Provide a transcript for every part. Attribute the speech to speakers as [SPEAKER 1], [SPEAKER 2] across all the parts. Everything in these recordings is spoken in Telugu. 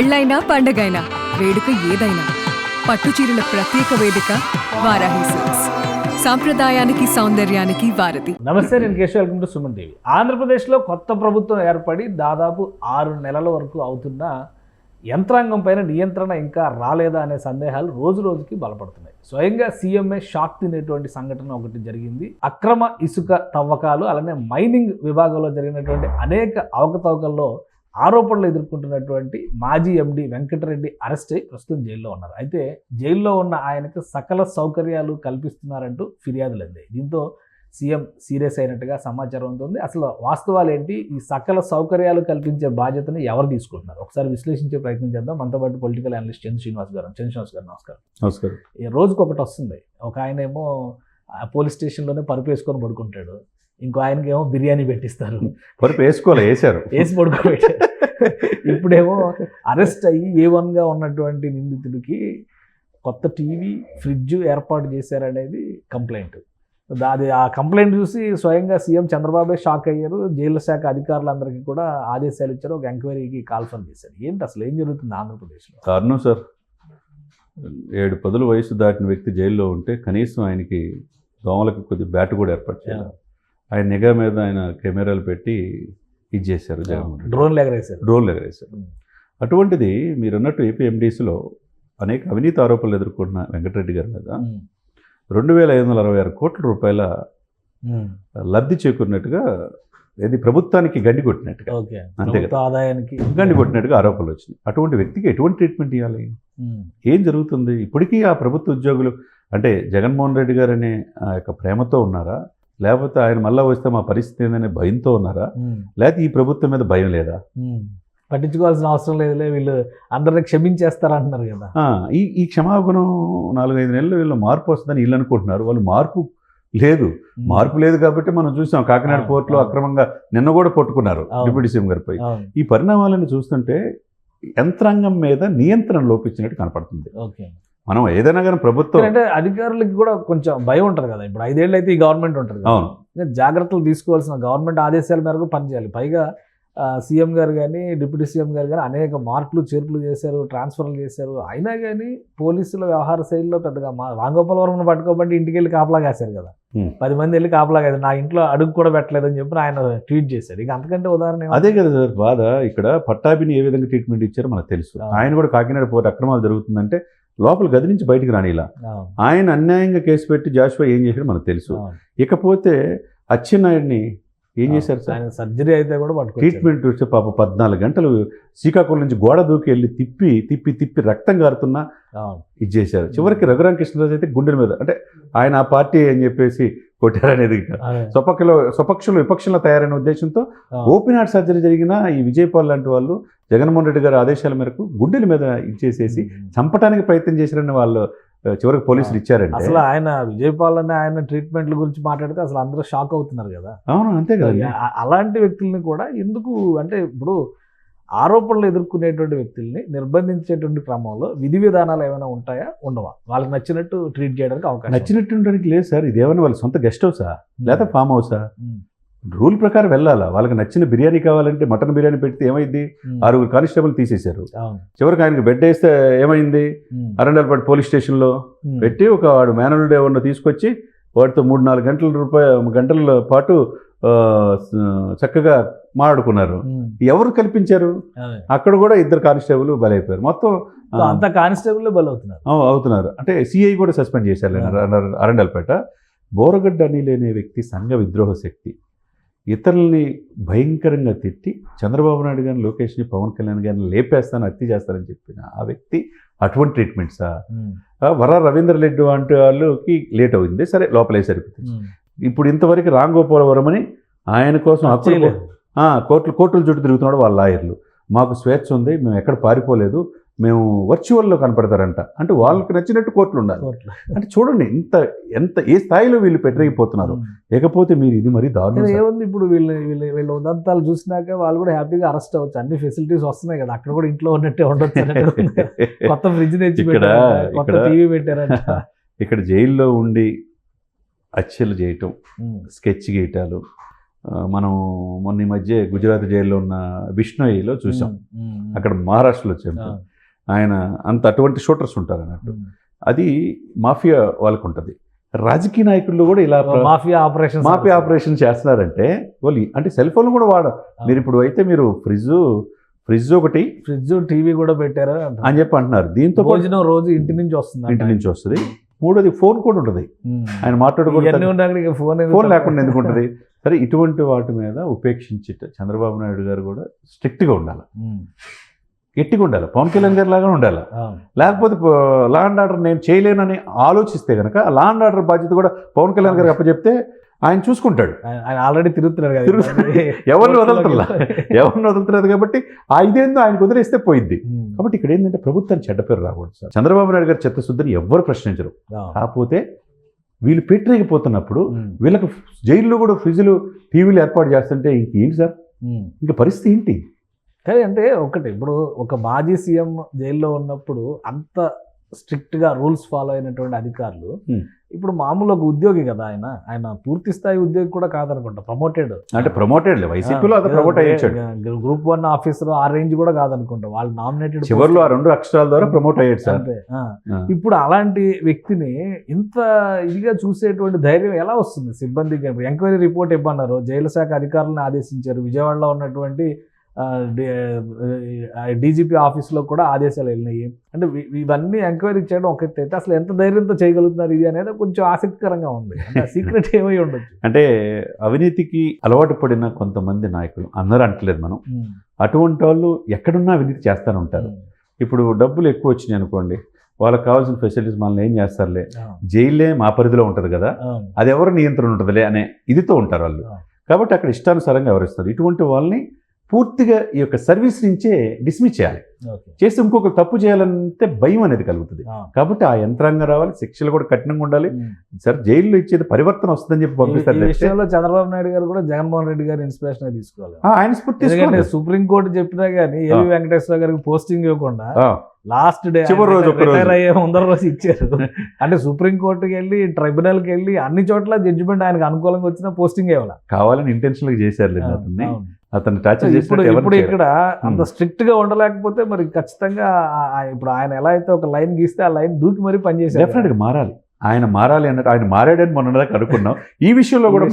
[SPEAKER 1] పెళ్ళైనా పండగైనా వేడుక ఏదైనా పట్టుచీరల ప్రత్యేక వేదిక వారాహి సిల్క్స్ సాంప్రదాయానికి సౌందర్యానికి వారధి.
[SPEAKER 2] నమస్తే నేను Keshav. Welcome to Suman TV. ఆంధ్రప్రదేశ్లో కొత్త ప్రభుత్వం ఏర్పడి దాదాపు ఆరు నెలల వరకు అవుతున్న యంత్రాంగం పైన నియంత్రణ ఇంకా రాలేదా అనే సందేహాలు రోజు రోజుకి బలపడుతున్నాయి. స్వయంగా సీఎంఏ షాక్ తినేటువంటి సంఘటన ఒకటి జరిగింది. అక్రమ ఇసుక తవ్వకాలు అలానే మైనింగ్ విభాగంలో జరిగినటువంటి అనేక అవకతవకల్లో ఆరోపణలు ఎదుర్కొంటున్నటువంటి మాజీ ఎండి వెంకటరెడ్డి అరెస్ట్ అయి ప్రస్తుతం జైల్లో ఉన్నారు. అయితే జైల్లో ఉన్న ఆయనకు సకల సౌకర్యాలు కల్పిస్తున్నారంటూ ఫిర్యాదులు అందాయి. దీంతో సీఎం సీరియస్ అయినట్టుగా సమాచారం ఉంటుంది అసలు వాస్తవాలు ఏంటి? ఈ సకల సౌకర్యాలు కల్పించే బాధ్యతను ఎవరు తీసుకుంటున్నారు? ఒకసారి విశ్లేషించే ప్రయత్నం చేద్దాం. మనతో పాటు పొలిటికల్ అనలిస్ట్ చంద్ర శ్రీనివాస్ గారు చంద్ర శ్రీనివాస్ గారు నమస్కారం.
[SPEAKER 3] నమస్కారం.
[SPEAKER 2] ఈ రోజుకి ఒకటి వస్తుంది. ఒక ఆయన ఏమో పోలీస్ స్టేషన్లోనే పరుపు వేసుకొని పడుకుంటాడు. ఇంకో ఆయనకి ఏమో బిర్యానీ పెట్టిస్తారు.
[SPEAKER 3] వేసుకోలే వేశారు.
[SPEAKER 2] వేసి పడుకోబెట్టారు. ఇప్పుడేమో అరెస్ట్ అయ్యి ఏ వన్గా ఉన్నటువంటి నిందితుడికి కొత్త టీవీ ఫ్రిడ్జ్ ఏర్పాటు చేశారనేది కంప్లైంట్. అది ఆ కంప్లైంట్ చూసి స్వయంగా సీఎం చంద్రబాబే షాక్ అయ్యారు. జైలు శాఖ అధికారులందరికీ కూడా ఆదేశాలు ఇచ్చారు. ఒక ఎంక్వైరీకి కాల్ఫర్ చేశారు. ఏంటి అసలు ఏం జరుగుతుంది ఆంధ్రప్రదేశ్లో?
[SPEAKER 3] దారుణం సార్ ఏడు పదుల వయసు దాటిన వ్యక్తి జైల్లో ఉంటే కనీసం ఆయనకి దోమలకు కొద్ది బ్యాట్ కూడా ఏర్పాటు చేయాలి. ఆయన నిఘా మీద ఆయన కెమెరాలు పెట్టి ఇది చేశారు జగన్మోహన్.
[SPEAKER 2] డ్రోన్లు ఎగరేశారు
[SPEAKER 3] డ్రోన్లు ఎగరేశారు. అటువంటిది మీరు అన్నట్టు ఏపీ ఎండీసీలో అనేక అవినీతి ఆరోపణలు ఎదుర్కొంటున్న వెంకటరెడ్డి గారి మీద. రెండు వేల ఐదు వందల అరవై ఆరు కోట్ల రూపాయల. లబ్ధి చేకూరినట్టుగా ఇది ప్రభుత్వానికి గండి కొట్టినట్టుగా అంతే
[SPEAKER 2] ఆదాయానికి
[SPEAKER 3] గండి కొట్టినట్టుగా ఆరోపణలు వచ్చినాయి అటువంటి వ్యక్తికి ఎటువంటి ట్రీట్మెంట్ ఇవ్వాలి. ఏం జరుగుతుంది ఇప్పటికీ ఆ ప్రభుత్వ ఉద్యోగులు అంటే జగన్మోహన్ రెడ్డి గారు అనే ఆ యొక్క ప్రేమతో ఉన్నారా లేకపోతే ఆయన మళ్ళా వస్తే మా పరిస్థితి ఏందనే భయంతో ఉన్నారా. లేకపోతే ఈ ప్రభుత్వం మీద భయం లేదా.
[SPEAKER 2] పట్టించుకోవాల్సిన అవసరం లేదులే వీళ్ళు అందరిని క్షమించేస్తారంటున్నారు కదా
[SPEAKER 3] ఈ ఈ క్షమాగుణం నాలుగైదు నెలలు వీళ్ళు మార్పు వస్తుందని వీళ్ళు అనుకుంటున్నారు వాళ్ళు మార్పు లేదు. మార్పు లేదు కాబట్టి మనం చూసాం కాకినాడ పోర్టులో. అక్రమంగా నిన్న కూడా పట్టుకున్నారు. డిప్యూటీ సీఎం గారిపై. ఈ పరిణామాలను చూస్తుంటే యంత్రాంగం మీద నియంత్రణ లోపించినట్టు కనపడుతుంది
[SPEAKER 2] ఓకే
[SPEAKER 3] మనం ఏదైనా కానీ ప్రభుత్వం
[SPEAKER 2] అంటే అధికారులకి కూడా కొంచెం భయం ఉంటుంది కదా. ఇప్పుడు ఐదేళ్ళు అయితే ఈ గవర్నమెంట్ ఉంటుంది కదా.
[SPEAKER 3] అవును.
[SPEAKER 2] జాగ్రత్తలు తీసుకోవాల్సిన గవర్నమెంట్ ఆదేశాల మేరకు పనిచేయాలి పైగా సీఎం గారు కానీ డిప్యూటీ సీఎం గారు కానీ అనేక మార్పులు చేర్పులు చేశారు ట్రాన్స్ఫర్లు చేశారు. అయినా కానీ పోలీసుల వ్యవహార శైలిలో పెద్దగా మా రాంగోపాలవరం పట్టుకోబట్టి ఇంటికి వెళ్ళి కాపలా కాశారు కదా. పది మంది వెళ్ళి కాపలా కాదు నా ఇంట్లో అడుగు కూడా పెట్టలేదని చెప్పి ఆయన ట్వీట్ చేశారు. ఇక అంతకంటే ఉదాహరణ?
[SPEAKER 3] అదే కదా సార్ బాధ. ఇక్కడ పట్టాభిని ఏ విధంగా ట్రీట్మెంట్ ఇచ్చారో మనకు తెలుసు. ఆయన కూడా కాకినాడ పోటీ అక్రమాలు జరుగుతుందంటే లోపల గది నుంచి బయటికి రానిలా. ఆయన అన్యాయంగా కేసు పెట్టి జాషువా ఏం చేశాడో మనకు తెలుసు. ఇకపోతే అచ్చెన్నాయుడిని ఏం చేశారు సార్
[SPEAKER 2] ఆయన సర్జరీ అయితే కూడా.
[SPEAKER 3] ట్రీట్మెంట్ వచ్చే పాప పద్నాలుగు గంటలు శ్రీకాకుళం నుంచి గోడ దూకి వెళ్ళి తిప్పి తిప్పి తిప్పి రక్తం కారుతున్నా ఇది చేశారు చివరికి రఘురామ కృష్ణరాజు అయితే గుండెల మీద అంటే ఆయన ఆ పార్టీ అని చెప్పేసి కొట్టారనేది. స్వపక్షలో స్వపక్షంలో విపక్షంలో తయారైన ఉద్దేశంతో. ఓపెన్ హార్ట్ సర్జరీ జరిగిన ఈ విజయపాల్ లాంటి వాళ్ళు జగన్మోహన్ రెడ్డి గారి ఆదేశాల మేరకు గుండెల మీద ఇచ్చేసేసి చంపడానికి ప్రయత్నం చేశారని వాళ్ళు చివరికి పోలీసులు ఇచ్చారంటే.
[SPEAKER 2] అసలు ఆయన విజయపాల్ అనే ఆయన ట్రీట్మెంట్ల గురించి మాట్లాడితే అసలు అందరూ షాక్ అవుతున్నారు కదా.
[SPEAKER 3] అవును అంతే కదా.
[SPEAKER 2] అలాంటి వ్యక్తుల్ని కూడా ఎందుకు అంటే ఇప్పుడు ఆరోపణలు ఎదుర్కొనేటువంటి వ్యక్తుల్ని నిర్బంధించేటువంటి క్రమంలో విధి విధానాలు ఏమైనా ఉంటాయా? ఉండవా? వాళ్ళకి నచ్చినట్టు ట్రీట్ చేయడానికి అవకాశం
[SPEAKER 3] నచ్చినట్టుండడానికి లేదు సార్. ఇదేమన్నా వాళ్ళ సొంత గెస్ట్ హౌసా? లేదా. ఫామ్ హౌసా? రూల్ ప్రకారం వెళ్ళాలా? వాళ్ళకి నచ్చిన బిర్యానీ కావాలంటే మటన్ బిర్యానీ పెడితే ఏమైంది? ఆరుగురు కానిస్టేబుల్ తీసేశారు. చివరికి ఆయనకి బెడ్ వేస్తే ఏమైంది? అరండల్పేట పోలీస్ స్టేషన్లో పెట్టి ఒక వాడు మేనల్ డే ఉన్న తీసుకొచ్చి వాడితో మూడు నాలుగు గంటల రూపాయ గంటల పాటు చక్కగా మాట్లాడుకున్నారు. ఎవరు కల్పించారు. అక్కడ కూడా ఇద్దరు కానిస్టేబుల్ బలైపోయారు. మొత్తం
[SPEAKER 2] అంత కానిస్టేబుల్ బలవుతున్నారు.
[SPEAKER 3] అవు- అవుతున్నారు. అంటే సిఐ కూడా సస్పెండ్ చేశారు అరండల్పేట బోరగడ్డ అనే వ్యక్తి సంఘ విద్రోహ శక్తి. ఇతరుల్ని భయంకరంగా తిట్టి చంద్రబాబు నాయుడు గారిని లోకేష్ని పవన్ కళ్యాణ్ గారిని లేపేస్తాను హత్య చేస్తానని చెప్పిన ఆ వ్యక్తి అటువంటి ట్రీట్మెంట్సా వర రవీంద్ర రెడ్డి వంటి వాళ్ళకి లేట్ అవుతుంది సరే లోపలే సరిపోతుంది. ఇప్పుడు ఇంతవరకు రామ్ గోపాలవరం అని ఆయన కోసం హక్కులు కోర్టులు కోర్టుల చుట్టూ తిరుగుతున్నాడు వాళ్ళ లాయర్లు. మాకు స్వేచ్ఛ ఉంది మేము ఎక్కడ పారిపోలేదు. మేము వర్చువల్లో కనపడతారంట. అంటే వాళ్ళకి నచ్చినట్టు కోర్టులు ఉండాలి. అంటే చూడండి ఇంత ఎంత ఏ స్థాయిలో వీళ్ళు పెట్టలేకపోతున్నారు
[SPEAKER 2] ఉమ్.
[SPEAKER 3] లేకపోతే మీరు ఇది మరీ దారుణం.
[SPEAKER 2] ఏముంది ఇప్పుడు వీళ్ళ వీళ్ళ వీళ్ళ ఉదంతాలు చూసినాక వాళ్ళు కూడా హ్యాపీగా అరెస్ట్ అవ్వచ్చు. అన్ని ఫెసిలిటీస్ వస్తున్నాయి కదా. అక్కడ కూడా ఇంట్లో ఉన్నట్టే ఉండొచ్చు. కొత్త ఫ్రిడ్జ్ తెచ్చి పెట్టారంట, కొత్త
[SPEAKER 3] ఇక్కడ-
[SPEAKER 2] టీవీ పెట్టారంట.
[SPEAKER 3] ఇక్కడ జైల్లో ఉండి హత్యలు చేయటం స్కెచ్ గీయటాలు. మనం మొన్న ఈ మధ్య గుజరాత్ జైల్లో ఉన్న బిష్ణోయిలో చూసాం. అక్కడ మహారాష్ట్రలో చంపారు ఆయన అంత అటువంటి షూటర్స్ ఉంటారు అన్నట్టు. అది మాఫియా వాళ్ళకు ఉంటుంది రాజకీయ నాయకుల్లో కూడా ఇలా
[SPEAKER 2] మాఫియా ఆపరేషన్
[SPEAKER 3] మాఫియా ఆపరేషన్ చేస్తున్నారంటే వాళ్ళు అంటే సెల్ ఫోన్ కూడా వాడ మీరు ఇప్పుడు అయితే మీరు ఫ్రిడ్జ్ ఫ్రిడ్జ్ ఒకటి
[SPEAKER 2] ఫ్రిడ్జ్ టీవీ కూడా పెట్టారు.
[SPEAKER 3] అని చెప్పి అంటున్నారు. దీంతో
[SPEAKER 2] భోజనం రోజు ఇంటి నుంచి వస్తుంది
[SPEAKER 3] ఇంటి నుంచి వస్తుంది. మూడోది ఫోన్ కూడా ఉంటుంది. ఆయన మాట్లాడుకుంటే
[SPEAKER 2] ఫోన్
[SPEAKER 3] ఫోన్ లేకుండా ఎందుకు ఉంటుంది? సరే ఇటువంటి వాటి మీద ఉపేక్షించి చంద్రబాబు నాయుడు గారు కూడా స్ట్రిక్ట్గా ఉండాలి. గట్టిగా ఉండాలి. పవన్ కళ్యాణ్ గారి లాగా ఉండాలి. లేకపోతే లా అండ్ ఆర్డర్ నేను చేయలేనని ఆలోచిస్తే కనుక లా అండ్ ఆర్డర్ బాధ్యత కూడా పవన్ కళ్యాణ్ గారికి అప్పచెప్తే ఆయన చూసుకుంటాడు.
[SPEAKER 2] ఆయన- ఆయన ఆల్రెడీ తిరుగుతున్నారు కదా.
[SPEAKER 3] ఎవరిని వదలతల్లా. ఎవరిని వదులుతున్నది కాబట్టి ఆ ఇదేందో ఆయనకు వదిలేస్తే పోయింది
[SPEAKER 2] ఉమ్,
[SPEAKER 3] కాబట్టి ఇక్కడ ఏంటంటే ప్రభుత్వానికి చెడ్డ పేరు రాకూడదు సార్. చంద్రబాబు నాయుడు గారి చిత్తశుద్ధిని ఎవ్వరు ప్రశ్నించరు. కాకపోతే వీళ్ళు పెట్టలేకపోతున్నప్పుడు వీళ్ళకి జైల్లో కూడా ఫ్రిడ్జ్లు టీవీలు ఏర్పాటు చేస్తుంటే ఇంకేంటి సార్. ఇంకా పరిస్థితి ఏంటి?
[SPEAKER 2] కానీ అంటే ఒకటి ఇప్పుడు ఒక మాజీ సీఎం జైల్లో ఉన్నప్పుడు అంత స్ట్రిక్ట్గా రూల్స్ ఫాలో అయినటువంటి అధికారులు
[SPEAKER 3] Hmm.
[SPEAKER 2] ఇప్పుడు మామూలు ఒక ఉద్యోగి కదా ఆయన ఆయన పూర్తి స్థాయి ఉద్యోగి కూడా కాదనుకుంటా ప్రమోటెడ్
[SPEAKER 3] అంటే ప్రమోటెడ్ వైసీపీలో ప్రమోట్ అయ్యాడు.
[SPEAKER 2] గ్రూప్ వన్ ఆఫీసర్ ఆ రేంజ్ కూడా కాదనుకుంటా వాళ్ళు నామినేటెడ్
[SPEAKER 3] చివరిలో ఆ రెండు అక్షరాల ద్వారా ప్రమోట్ అయ్యాడు సార్.
[SPEAKER 2] ఇప్పుడు అలాంటి వ్యక్తిని ఇంత ఇదిగా చూసేటువంటి ధైర్యం ఎలా వస్తుంది సిబ్బందికి? ఎంక్వైరీ రిపోర్ట్ ఇవ్వన్నారు జైలు శాఖ అధికారులను ఆదేశించారు విజయవాడలో ఉన్నటువంటి డీజీపీ ఆఫీస్లో కూడా ఆదేశాలు వెళ్ళినాయి. అంటే ఇవన్నీ ఎంక్వైరీ చేయడం ఒక ఎత్తు అయితే అసలు ఎంత ధైర్యంతో చేయగలుగుతున్నారు ఇది అనేది కొంచెం ఆసక్తికరంగా ఉంది. సీక్రెట్ ఏమై ఉండొచ్చు.
[SPEAKER 3] అంటే అవినీతికి అలవాటు పడిన కొంతమంది నాయకులు అందరూ అంటలేదు మనం. అటువంటి వాళ్ళు ఎక్కడున్నా అవినీతి చేస్తూనే ఉంటారు. ఇప్పుడు డబ్బులు ఎక్కువ వచ్చినాయి అనుకోండి వాళ్ళకి కావాల్సిన ఫెసిలిటీస్ మనల్ని ఏం చేస్తారులే? జైలే మా పరిధిలో ఉంటుంది కదా. అది ఎవరు నియంత్రణ ఉంటుందిలే అనే ఇదితో ఉంటారు వాళ్ళు. కాబట్టి అక్కడ ఇష్టానుసారంగా ఎవరిస్తారు ఇటువంటి వాళ్ళని పూర్తిగా ఈ యొక్క సర్వీస్ నుంచే డిస్మిస్ చేయాలి. చేసి ఇంకొక తప్పు చేయాలంటే భయం అనేది కలుగుతుంది కాబట్టి ఆ యంత్రాంగం రావాలి శిక్షలు కూడా కఠినంగా ఉండాలి. సార్ జైల్లో ఇచ్చేది పరివర్తన వస్తుందని చెప్పి పంపిస్తారు
[SPEAKER 2] విషయంలో చంద్రబాబు నాయుడు గారు కూడా జగన్మోహన్ రెడ్డి గారు ఇన్స్పిరేషన్ తీసుకోవాలి
[SPEAKER 3] ఆయన స్ఫూర్తి.
[SPEAKER 2] సుప్రీంకోర్టు చెప్పినా గానీ ఏవి వెంకటేశ్వర గారికి పోస్టింగ్ ఇవ్వకుండా లాస్ట్ డే
[SPEAKER 3] చివరి రోజు.
[SPEAKER 2] రిటైర్ అయ్యే ముందర రోజు ఇచ్చారు అంటే సుప్రీం కోర్టుకి వెళ్ళి ట్రైబ్యునల్కి వెళ్ళి అన్ని చోట్ల జడ్జిమెంట్ ఆయనకు అనుకూలంగా వచ్చిన పోస్టింగ్ ఇవ్వాలి
[SPEAKER 3] కావాలని ఇంటెన్షనల్గా చేశారు అతన్ని. అతను టార్చర్
[SPEAKER 2] ఇప్పుడు. ఇక్కడ అంత. స్ట్రిక్ట్గా ఉండలేకపోతే మరి ఖచ్చితంగా ఇప్పుడు ఆయన ఎలా అయితే ఒక లైన్ గీస్తే ఆ లైన్ దూకి మరీ పనిచేశారు
[SPEAKER 3] డెఫినెట్గా మారాలి. ఆయన మారాలి అన్నట్టు ఆయన మారాడని మొన్న దాకా అనుకున్నాం. ఈ విషయంలో కూడా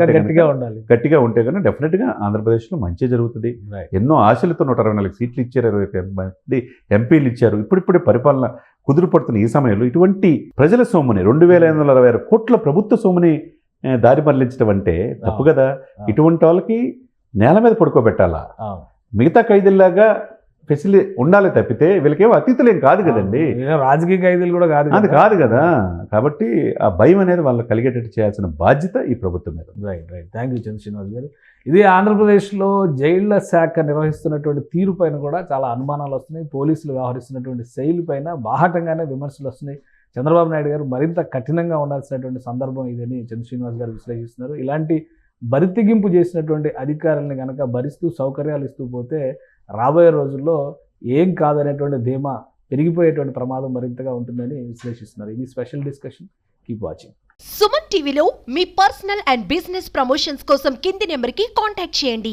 [SPEAKER 2] గట్టిగా ఉండాలి.
[SPEAKER 3] గట్టిగా ఉంటే కనుక డెఫినెట్గా ఆంధ్రప్రదేశ్లో మంచి జరుగుతుంది. ఎన్నో ఆశలతో నూట అరవై నాలుగు సీట్లు ఇచ్చారు ఇరవై మంది ఎంపీలు ఇచ్చారు. ఇప్పుడిప్పుడే పరిపాలన కుదురు పడుతున్న ఈ సమయంలో ఇటువంటి ప్రజల సొమ్ముని రెండు వేల ఐదు వందల అరవై ఆరు కోట్ల ప్రభుత్వ సొమ్ముని దారి మరలించడం అంటే తప్పు కదా. ఇటువంటి వాళ్ళకి నేల మీద పడుకోబెట్టాలా. మిగతా ఖైదీల్లాగా ఫెసిలిటీ ఉండాలి తప్పితే వీళ్ళకేమో అతీతులేం కాదు కదండి.
[SPEAKER 2] రాజకీయ ఖైదీలు కూడా కాదు
[SPEAKER 3] అది కాదు. కదా కాబట్టి ఆ భయం అనేది వాళ్ళకి కలిగేటట్టు చేయాల్సిన బాధ్యత ఈ ప్రభుత్వం మీద
[SPEAKER 2] right right thank you Chandra Srinivas garu. ఇది ఆంధ్రప్రదేశ్లో జైళ్ళ శాఖ నిర్వహిస్తున్నటువంటి తీరు పైన కూడా చాలా అనుమానాలు వస్తున్నాయి. పోలీసులు వ్యవహరిస్తున్నటువంటి శైలి పైన బాహటంగానే విమర్శలు వస్తున్నాయి. చంద్రబాబు నాయుడు గారు మరింత కఠినంగా ఉండాల్సినటువంటి సందర్భం ఇదని చంద్ర శ్రీనివాస్ గారు విశ్లేషిస్తున్నారు. ఇలాంటి బరితెగింపు చేసినటువంటి అధికారుల్ని కనుక భరిస్తూ సౌకర్యాలు ఇస్తూ పోతే రాబోయే రోజుల్లో ఏం కాదనేటువంటి ధీమా పెరిగిపోయేటువంటి ప్రమాదం మరింతగా ఉంటుందని విశ్లేషిస్తున్నారు. ఇది special discussion keep watching
[SPEAKER 4] Suman టీవీలో మీ పర్సనల్ అండ్ బిజినెస్ ప్రమోషన్స్ కోసం కింది నెంబర్కి కాంటాక్ట్ చేయండి.